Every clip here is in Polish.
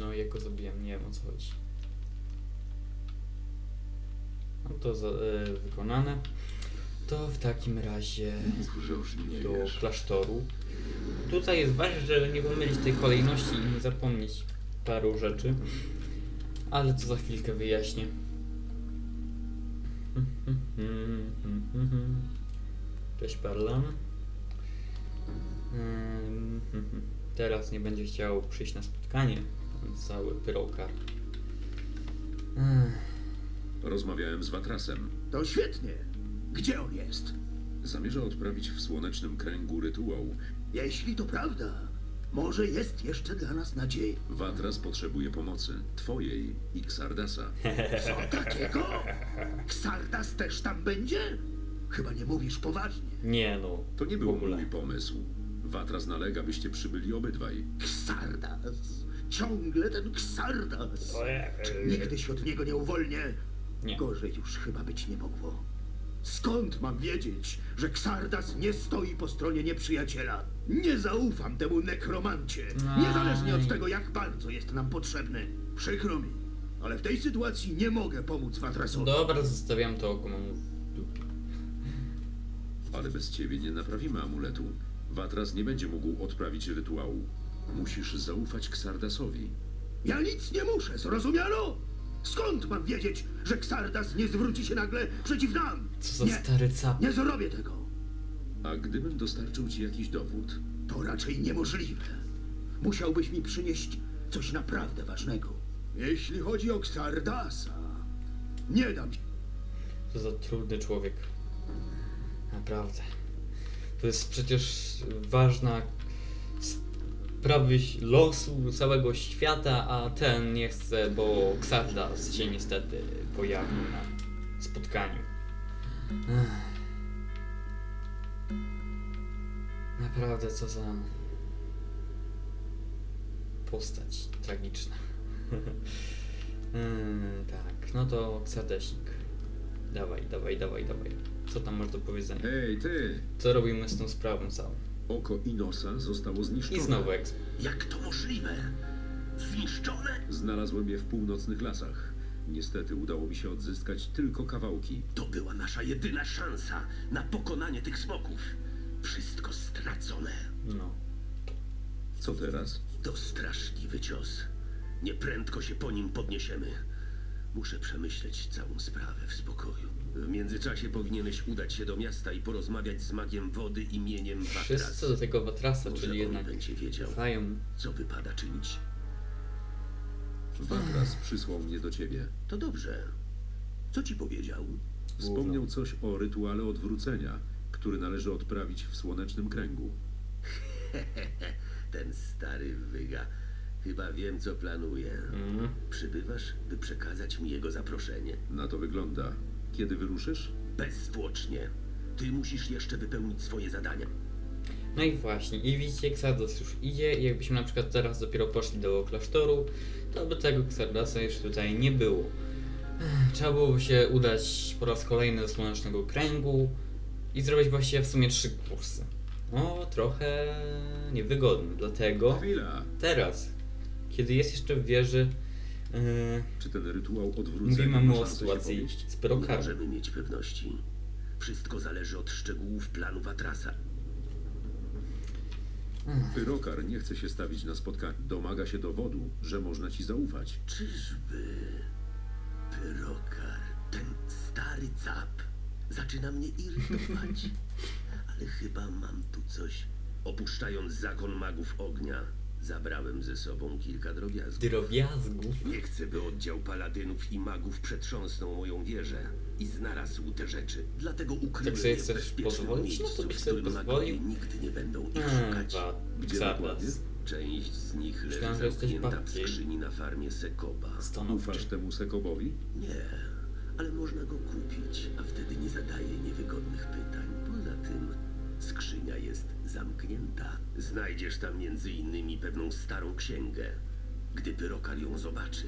No i jak go nie wiem o co chodzi. No to za, e, wykonane. To w takim razie do klasztoru. Tutaj jest ważne, żeby nie pomylić tej kolejności i nie zapomnieć paru rzeczy. Ale to za chwilkę wyjaśnię. Cześć Parlan. Ym, Teraz nie będzie chciał przyjść na spotkanie. Cały pyrokar. Ech, Rozmawiałem z Watrasem. To świetnie. Gdzie on jest? Zamierza odprawić w słonecznym kręgu rytuał. Jeśli to prawda, może jest jeszcze dla nas nadzieja. Watras potrzebuje pomocy. Twojej i Xardasa. Co takiego? Ksardas też tam będzie? Chyba nie mówisz poważnie. Nie no. To nie w był ogóle. mój pomysł. Watras nalega, byście przybyli obydwaj. Ksardas. Ciągle ten Ksardas. Nigdy się od niego nie uwolnię. Nie. Gorzej już chyba być nie mogło. Skąd mam wiedzieć, że Ksardas nie stoi po stronie nieprzyjaciela? Nie zaufam temu nekromancie, Aj. niezależnie od tego, jak bardzo jest nam potrzebny. Przykro mi, ale w tej sytuacji nie mogę pomóc Watrasowi. Dobra, zostawiam to oko mam w dupie. Ale bez ciebie nie naprawimy amuletu. Watras nie będzie mógł odprawić rytuału. Musisz zaufać Xardasowi. Ja nic nie muszę, zrozumiano? Skąd mam wiedzieć, że Ksardas nie zwróci się nagle przeciw nam? Co za nie, stary cap. nie zrobię tego. A gdybym dostarczył ci jakiś dowód? To raczej niemożliwe. Musiałbyś mi przynieść coś naprawdę ważnego. Jeśli chodzi o Xardasa, nie dam się. To za trudny człowiek. Naprawdę. To jest przecież ważna sprawa losu całego świata, a ten nie chce, bo Xardas się niestety pojawił na spotkaniu. Naprawdę co za postać tragiczna. Tak, no to Xardasik. Dawaj, dawaj, dawaj, dawaj. Co tam masz do powiedzenia? Hej, ty! Co robimy z tą sprawą całą? Oko Inosa zostało zniszczone. I znowu exp. Jak to możliwe? Zniszczone? Znalazłem je w północnych lasach. Niestety udało mi się odzyskać tylko kawałki. To była nasza jedyna szansa na pokonanie tych smoków. Wszystko stracone. No. Co teraz? To straszliwy cios. Nieprędko się po nim podniesiemy. Muszę przemyśleć całą sprawę w spokoju. W międzyczasie powinieneś udać się do miasta i porozmawiać z magiem wody imieniem Watras. Wszyscy do tego Watrasa, Może czyli on jednak będzie wiedział, fają. co wypada czynić. Watras przysłał mnie do ciebie. To dobrze. Co ci powiedział? Wspomniał coś o rytuale odwrócenia, który należy odprawić w słonecznym kręgu. Ten stary wyga. Chyba wiem, co planuje. Mhm. Przybywasz, by przekazać mi jego zaproszenie. Na to wygląda. Kiedy wyruszysz? Bezzwłocznie. Ty musisz jeszcze wypełnić swoje zadania. No i właśnie, i widzicie, Xardas już idzie i jakbyśmy na przykład teraz dopiero poszli do klasztoru, to by tego Xardasa już tutaj nie było. Trzeba byłoby się udać po raz kolejny do Słonecznego Kręgu i zrobić właściwie w sumie trzy kursy. No, trochę niewygodne, dlatego Chwila! teraz, kiedy jest jeszcze w wieży, Czy ten rytuał odwrócenia mówimy mu o sytuacji z Nie możemy mieć pewności. Wszystko zależy od szczegółów planu Watrasa. Pyrokar nie chce się stawić na spotkanie. Domaga się dowodu, że można ci zaufać. Czyżby Pyrokar, ten stary cap, zaczyna mnie irytować. Ale chyba mam tu coś. Opuszczając zakon magów ognia, zabrałem ze sobą kilka drobiazgów. Drobiazgów. Nie chcę, by oddział paladynów i magów przetrząsnął moją wieżę i znalazł te rzeczy. Dlatego ukryłem Tak sobie je w chcesz bezpiecznym pozwolić? No to byś w sobie którym pozwolił. nigdy nie będą ich Eee, szukać. wa- Gdzie dokładnie? Część z nich leży Myślałem, że jesteś zamknięta w skrzyni na farmie Sekoba. Stanowczy. Ufasz temu Sekobowi? Nie, ale można go kupić, a wtedy nie zadaje niewygodnych pytań. Skrzynia jest zamknięta. Znajdziesz tam między innymi pewną starą księgę. Gdy pyrokar ją zobaczy,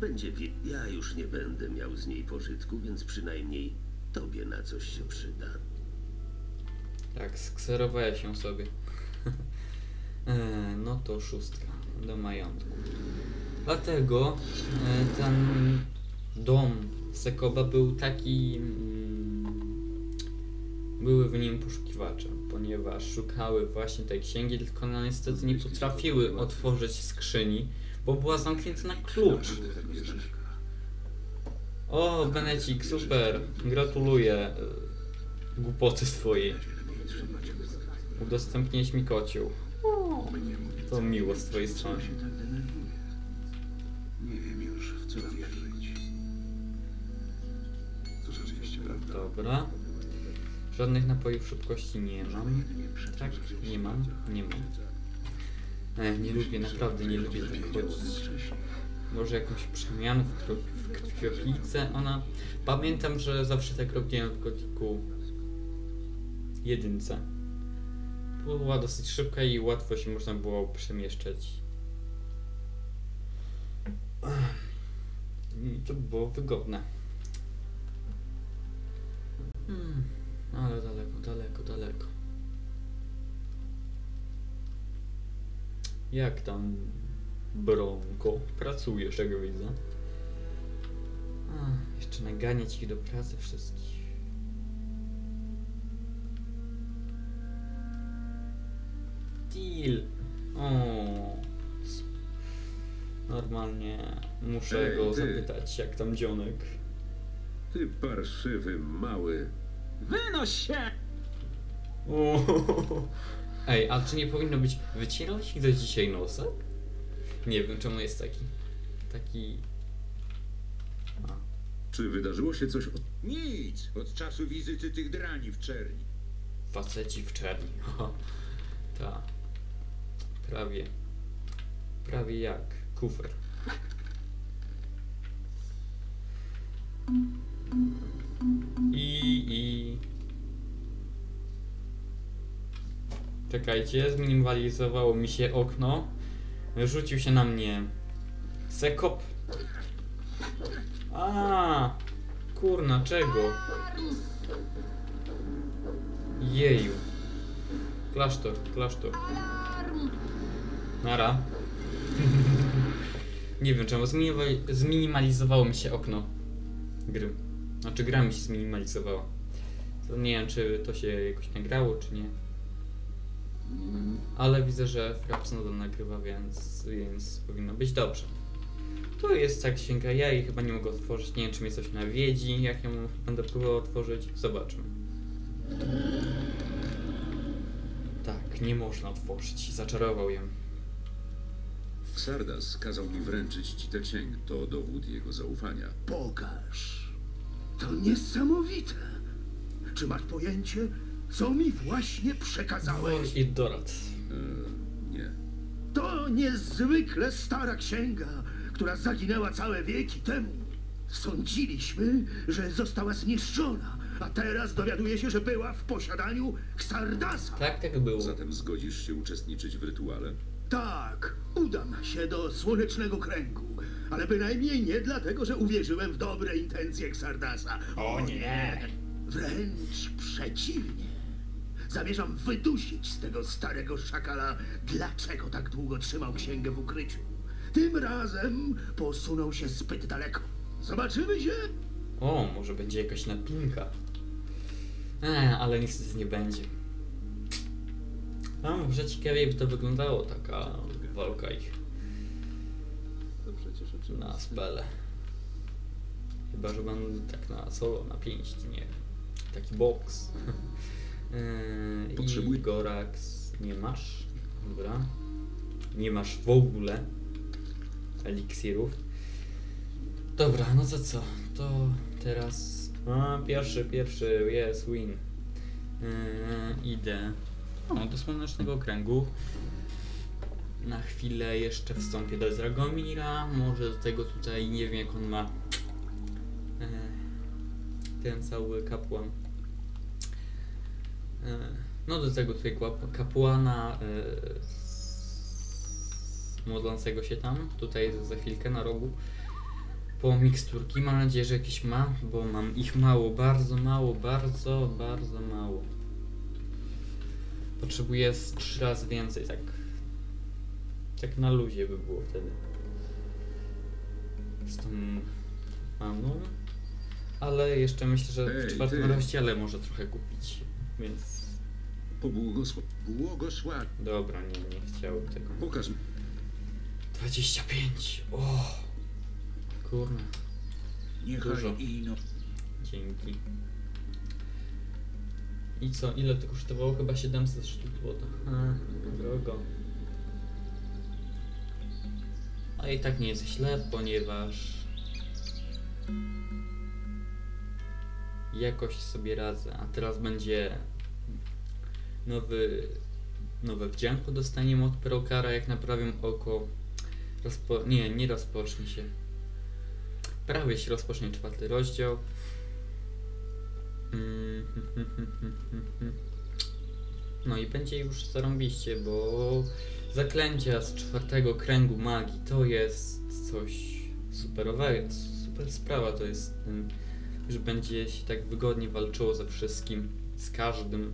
będzie wie... Ja już nie będę miał z niej pożytku, więc przynajmniej tobie na coś się przyda. Tak, skserowałeś ją sobie. Eee, no to szóstka do majątku. Dlatego e, ten dom Sekoba był taki. mm, Były w nim poszukiwacze, ponieważ szukały właśnie tej księgi, tylko one niestety nie potrafiły otworzyć skrzyni, bo była zamknięta na klucz. O, Benecik, super! Gratuluję e, głupoty swojej. Udostępniłeś mi kocioł. To miło z twojej strony. Nie wiem już, w co. Dobra. Żadnych napojów szybkości nie mam. Tak? Nie mam? Nie mam. E, nie lubię, naprawdę nie lubię tak chodzić. Może jakąś przemianę w, krwi- w krwiopijce. Ona... Pamiętam, że zawsze tak robiłem w gotiku jedynce. Była dosyć szybka i łatwo się można było przemieszczać. I to było wygodne. Ale daleko, daleko, daleko. Jak tam, Bronko? Pracujesz, jak widzę. A, jeszcze naganiać ich do pracy wszystkich. Deal. O. Normalnie muszę Ej, go ty. zapytać, jak tam dzionek. Ty parszywy, mały. Wynoś się! Ej, a czy nie powinno być wycierałeś ich do dzisiaj nosek? Nie wiem czemu jest taki. Taki. A. Czy wydarzyło się coś od... Nic! Od czasu wizyty tych drani w czerni. Faceci w czerni. Haha. Ta. Prawie. Prawie jak kufer. Czekajcie, zminimalizowało mi się okno. Rzucił się na mnie. Sekop. A, kurna, czego? Jeju. Klasztor, klasztor. Nara. Nie wiem czemu, zminimali- zminimalizowało mi się okno gry. Znaczy gra mi się zminimalizowała. Nie wiem czy to się jakoś nagrało, czy nie. Ale widzę, że Fraps nadal nagrywa, więc, więc powinno być dobrze. Tu jest ta księga, ja jej chyba nie mogę otworzyć. Nie wiem, czy mnie coś nawiedzi, jak ją będę próbował otworzyć. Zobaczmy. Tak, nie można otworzyć. Zaczarował ją. Xardas kazał mi wręczyć ci tę księgę. To dowód jego zaufania. Pokaż. To niesamowite. Czy masz pojęcie, co mi właśnie przekazałeś? I Dorat. E, nie. To niezwykle stara księga, która zaginęła całe wieki temu. Sądziliśmy, że została zniszczona, a teraz dowiaduje się, że była w posiadaniu Xardasa. Tak, tak było. Zatem zgodzisz się uczestniczyć w rytuale? Tak, udam się do Słonecznego Kręgu, ale bynajmniej nie dlatego, że uwierzyłem w dobre intencje Xardasa. O nie! Wręcz przeciwnie. Zamierzam wydusić z tego starego szakala, dlaczego tak długo trzymał księgę w ukryciu. Tym razem posunął się zbyt daleko. Zobaczymy się. O, może będzie jakaś napinka. Eee, ale niestety nie będzie. A może ciekawiej by to wyglądało, taka walka ich To przecież na spele. Chyba, że będą tak na solo, na pięść, nie wiem. Taki boks. I Potrzebuj- Gorax nie masz. Dobra. Nie masz w ogóle eliksirów. Dobra, no to co? To teraz. A, pierwszy, pierwszy, jest win. Yy, idę o, do słonecznego kręgu. Na chwilę jeszcze wstąpię do Dragomira. Może do tego tutaj nie wiem jak on ma. Yy, ten cały kapłan. Yy, no do tego tutaj kłap- kapłana. Yy, modlącego się tam. Tutaj za chwilkę na rogu po miksturki. Mam nadzieję, że jakieś ma, bo mam ich mało, bardzo mało, bardzo, bardzo mało. Potrzebuję z trzy razy więcej, tak. Tak na luzie by było wtedy. z tą maną. Ale jeszcze myślę, że w Ej, czwartym ty. rozdziale może trochę kupić. Więc Pobłogosław. Błogosław. dobra, nie, nie chciałem tego. Pokaż mi. 25! O! Kurna, Niechaj Dużo. ino. dzięki. I co, ile to kosztowało? Chyba 700 sztuk złota. A, drogo. A i tak nie jest źle, ponieważ jakoś sobie radzę. A teraz będzie nowy nowe wdzianko dostaniemy od Perokara, jak naprawię oko. Rozpo... Nie, nie rozpocznie się. Prawie się rozpocznie czwarty rozdział. Mm, No i będzie już zarąbiście, bo zaklęcia z czwartego kręgu magii to jest coś superowego, super sprawa to jest, mm, że będzie się tak wygodnie walczyło ze wszystkim, z każdym.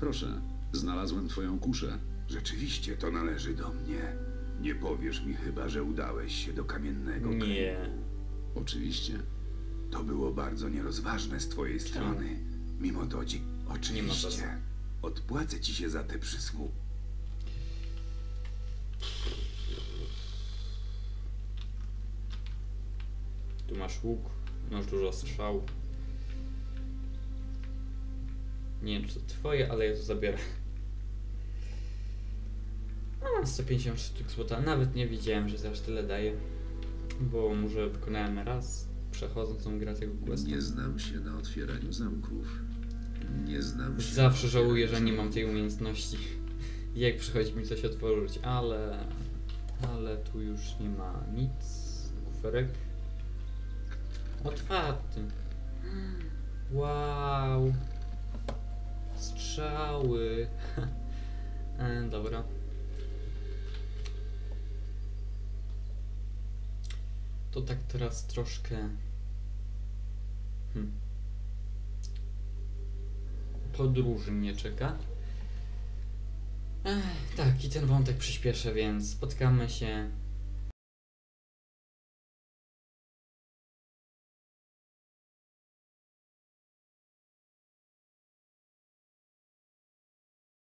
Proszę, znalazłem twoją kuszę. Rzeczywiście to należy do mnie. Nie powiesz mi chyba, że udałeś się do kamiennego Nie. kręgu. Oczywiście. To było bardzo nierozważne z twojej strony. Mimo to ci... Nie ma Oczywiście. Odpłacę ci się za te przysługi. Tu masz łuk, masz dużo strzał. Nie wiem, czy to twoje, ale ja to zabiorę. A, 150 sztuk złota. Nawet nie wiedziałem, że aż tyle daje. Bo może wykonałem raz, przechodząc tą grę tego questa. Nie znam się na otwieraniu zamków. Nie znam się. Zawsze żałuję, że nie mam tej umiejętności. Jak przychodzi mi coś otworzyć, ale... Ale tu już nie ma nic. Kuferek. Otwarty. Wow. Strzały. e, dobra. To tak teraz troszkę... Hmm. Podróży mnie czeka. Ech, tak, i ten wątek przyspieszę, więc spotkamy się